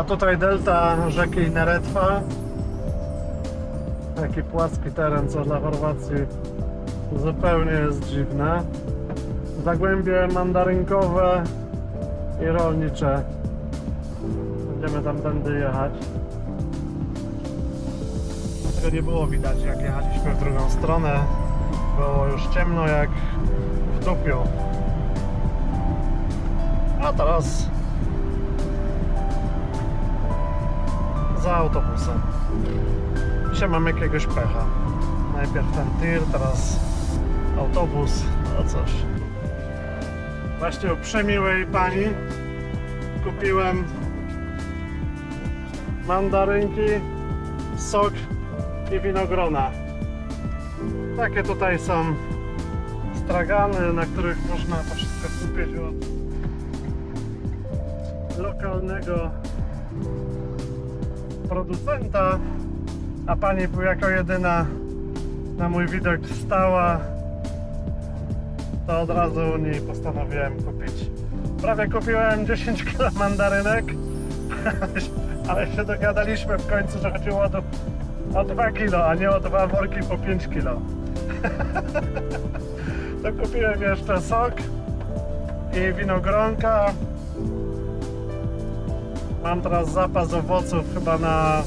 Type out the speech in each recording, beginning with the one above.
A tutaj delta rzeki Neretwa. Taki płaski teren, co dla Chorwacji zupełnie jest dziwne. Zagłębie mandarynkowe i rolnicze. Będziemy tamtędy jechać. Tego nie było widać jak jechaliśmy w drugą stronę. Było już ciemno jak w dupiu. A teraz za autobusem. Dzisiaj mam jakiegoś pecha. Najpierw ten tir, teraz autobus, no coś. Właśnie u przemiłej pani kupiłem mandarynki, sok i winogrona. Takie tutaj są stragany, na których można to wszystko kupić od lokalnego producenta, a pani jako jedyna na mój widok stała, to od razu u niej postanowiłem kupić. Prawie kupiłem 10 kg mandarynek, ale się dogadaliśmy w końcu, że chodziło o, o 2 kg, a nie o dwa worki po 5 kg. to kupiłem jeszcze sok i winogronka. Mam teraz zapas owoców chyba na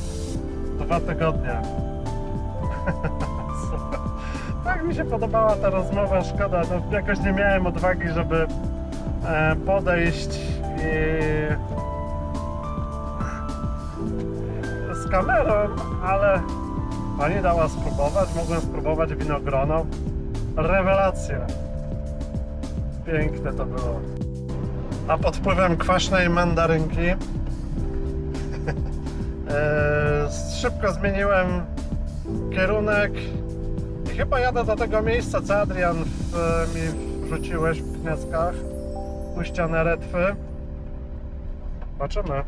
dwa tygodnie. Tak mi się podobała ta rozmowa, szkoda. No, jakoś nie miałem odwagi, żeby e, podejść i z kamerą, ale pani dała spróbować, mogłem spróbować winogrono. Rewelacja. Piękne to było. A pod wpływem kwaśnej mandarynki szybko zmieniłem kierunek i chyba jadę do tego miejsca, co Adrian w, mi wrzuciłeś w Gniazdkach, ujścia Neretwy. Zobaczymy.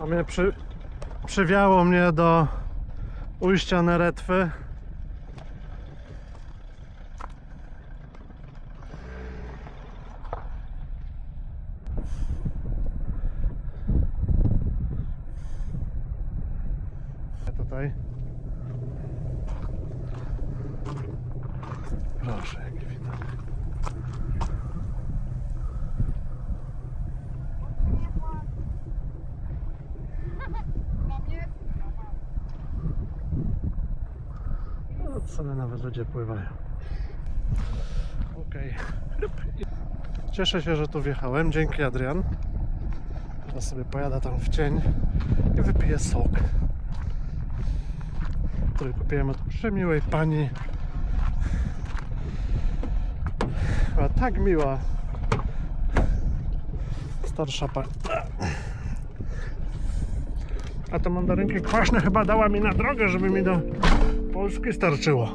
A mnie przy, przywiało mnie do ujścia Neretwy. Tutaj. Proszę, jakie widok. Sobie nawet ludzie pływają. Okej. Cieszę się, że tu wjechałem. Dzięki Adrian. Teraz sobie pojadę tam w cień i wypiję sok który kupiłem od przemiłej pani. Była tak miła. Starsza pani. A te mandarynki kwaśne chyba dała mi na drogę, żeby mi do Polski starczyło.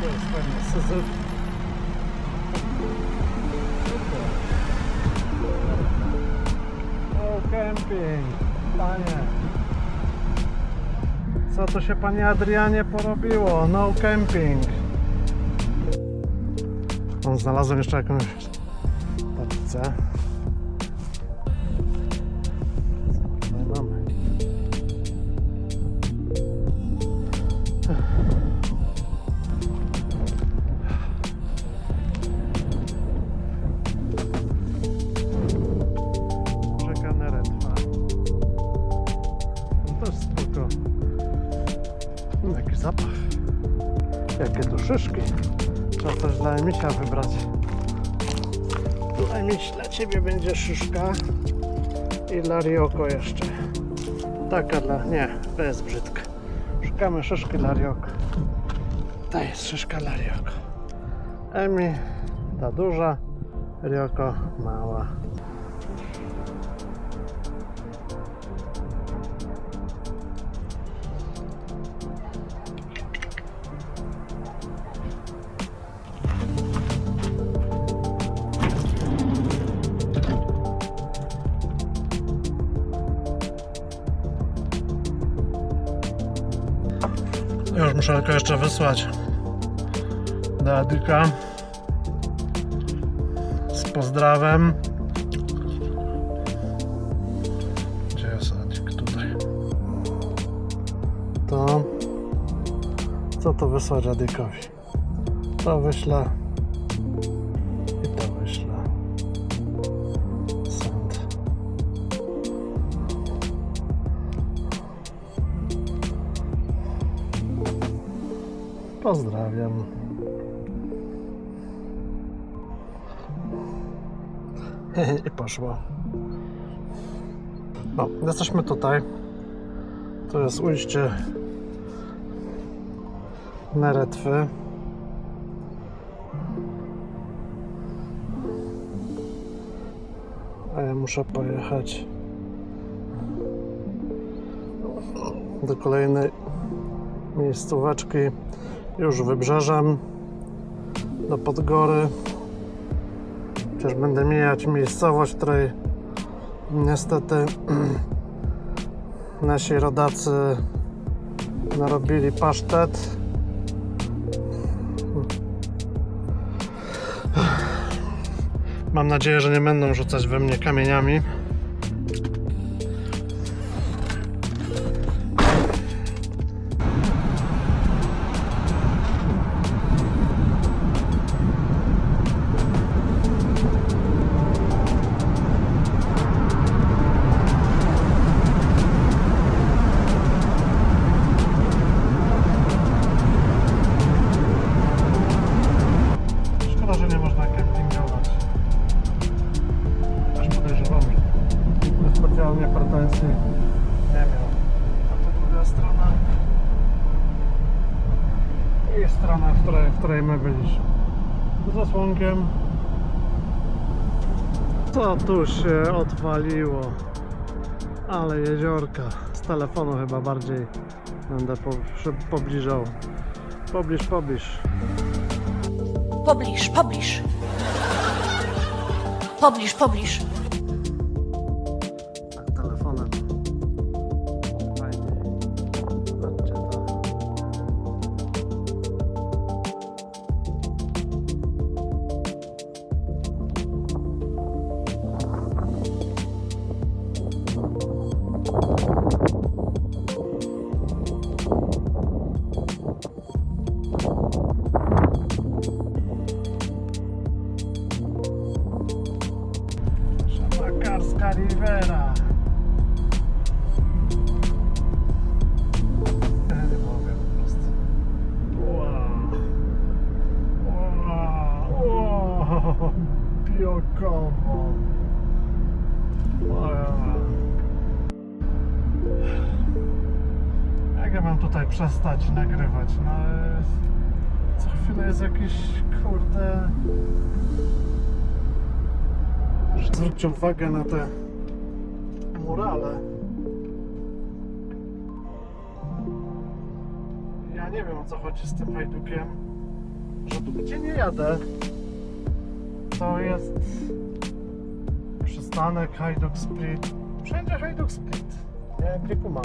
To jest fajny syzyf. O, camping, panie. Co to się panie Adrianie porobiło? No camping. On znalazłem jeszcze jakąś taczce. Szyszki. Trzeba też dla Emisia wybrać. Tu Emiś dla Ciebie będzie szyszka. I dla Rioko jeszcze. Taka dla... Nie, to jest brzydka. Szukamy szyszki dla Rioko. Ta jest szyszka dla Rioko. Emi, ta duża. Rioko, mała. Już muszę tylko jeszcze wysłać do Adyka z pozdrawem. Gdzie jest Adyk? Tutaj. To co to wysłać Adykowi? To wyślę Pozdrawiam. I poszło. No, jesteśmy tutaj. To jest ujście Neretwy. A ja muszę pojechać do kolejnej miejscóweczki już wybrzeżem do Podgory. Chociaż będę mijać miejscowość, której niestety nasi rodacy narobili pasztet. Mam nadzieję, że nie będą rzucać we mnie kamieniami. I strona, w której, w której my byliśmy. Z zasłonkiem. Co tu się odwaliło? Ale jeziorka. Z telefonu chyba bardziej będę szyb- pobliżał. Pobliż, pobliż. Pobliż, pobliż. Pobliż, pobliż. Szamakarska Rivera. Jak ja mam tutaj przestać nagrywać? No, co chwilę jest jakiś kurde. Zwróćcie uwagę na te murale. Ja nie wiem o co chodzi z tym hajdukiem. Że tu gdzie nie jadę, to jest przystanek Hajduk Split. Wszędzie Hajduk Split. Nie, nie kumam.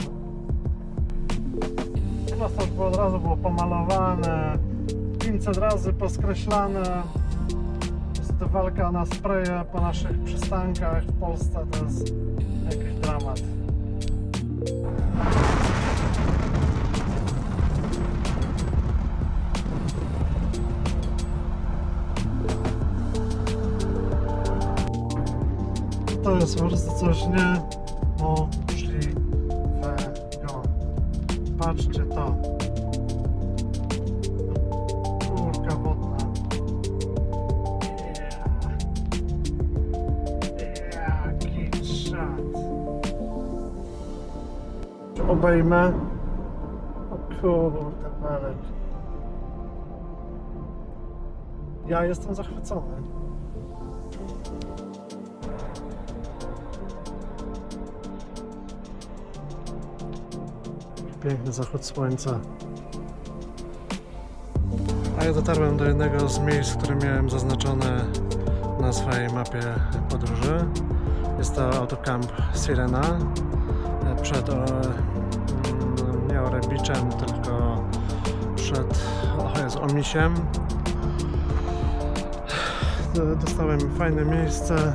Teraz to już było od razu było pomalowane, 500 razy poskreślane. Niestety walka na spreje po naszych przystankach w Polsce to jest jakiś dramat. To jest po prostu coś niemożliwego. Patrzcie to. Obejmę. O kurde. Ja jestem zachwycony. Piękny zachód słońca. A ja dotarłem do jednego z miejsc, które miałem zaznaczone na swojej mapie podróży. Jest to autocamp Sirena e, przed nie Orebiczem, tylko przed o, jest Omisiem. Dostałem fajne miejsce.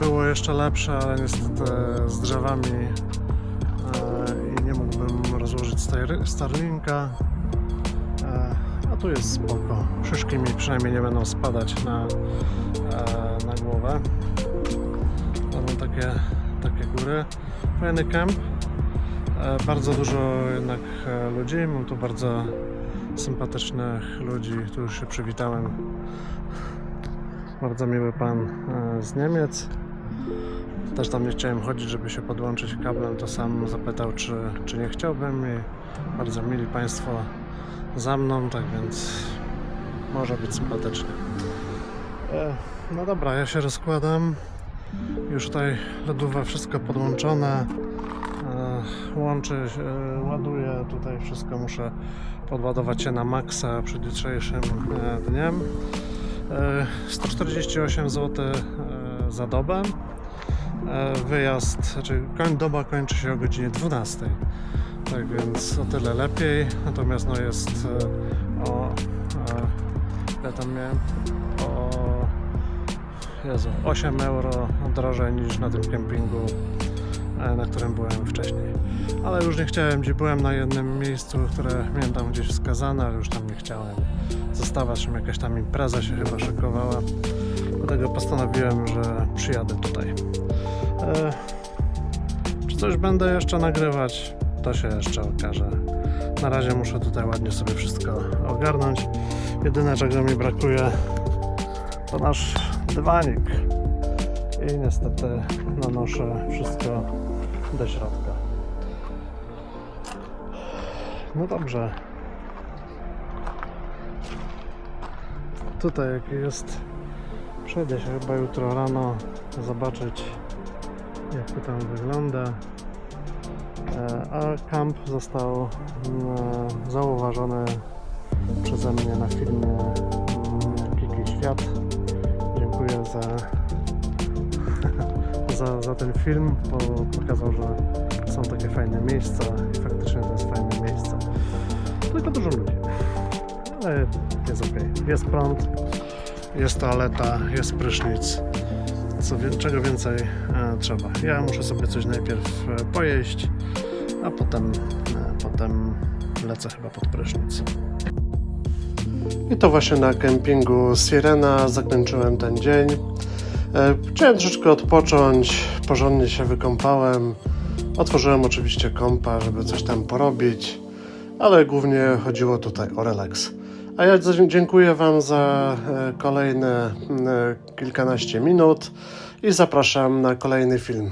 Było jeszcze lepsze, ale niestety z drzewami e, i nie mógłbym rozłożyć Star- Starlinka. E, a tu jest spoko. Szyszki mi przynajmniej nie będą spadać na, e, na głowę. Będą takie, takie góry. Fajny kemp. E, bardzo dużo jednak e, ludzi. Mam tu bardzo sympatycznych ludzi. Już się przywitałem. Bardzo miły pan e, z Niemiec. Też tam nie chciałem chodzić, żeby się podłączyć kablem, to sam zapytał, czy, czy nie chciałbym i bardzo mili Państwo za mną, tak więc może być sympatycznie. No dobra, ja się rozkładam. Już tutaj lodówa wszystko podłączone. E, łączy e, ładuję tutaj wszystko, muszę podładować się na maksa przed jutrzejszym e, dniem. E, 148 zł e, za dobę. E, Wyjazd, znaczy doba kończy się o godzinie 12. Tak więc o tyle lepiej. Natomiast no jest e, o. E, ja tam miałem o. Jezu, 8 euro drożej niż na tym kempingu, e, na którym byłem wcześniej. Ale już nie chciałem, gdzie byłem na jednym miejscu, które miałem tam gdzieś wskazane, ale już tam nie chciałem zostawać. Tam jakaś tam impreza się chyba szykowała. Dlatego postanowiłem, że przyjadę tutaj. E, czy coś będę jeszcze nagrywać? To się jeszcze okaże. Na razie muszę tutaj ładnie sobie wszystko ogarnąć. Jedyne czego mi brakuje to nasz dywanik. I niestety nanoszę wszystko do środka. No dobrze. Tutaj jak jest Przejdę się chyba jutro rano zobaczyć jak to tam wygląda. E, A kamp został mm, zauważony przeze mnie na filmie mm, Kiki Świat. Dziękuję za, za, za ten film, bo pokazał, że są takie fajne miejsca i faktycznie to jest fajne miejsce. Tylko dużo ludzi. Ale jest ok. Jest prąd, jest toaleta, jest prysznic. Co, czego więcej e, trzeba. Ja muszę sobie coś najpierw e, pojeść, a potem, e, potem lecę chyba pod prysznic. I to właśnie na kempingu Sirena zakończyłem ten dzień. E, Chciałem troszeczkę odpocząć, porządnie się wykąpałem. Otworzyłem oczywiście kompa, żeby coś tam porobić, ale głównie chodziło tutaj o relaks. A ja dziękuję Wam za e, kolejne e, kilkanaście minut i zapraszam na kolejny film.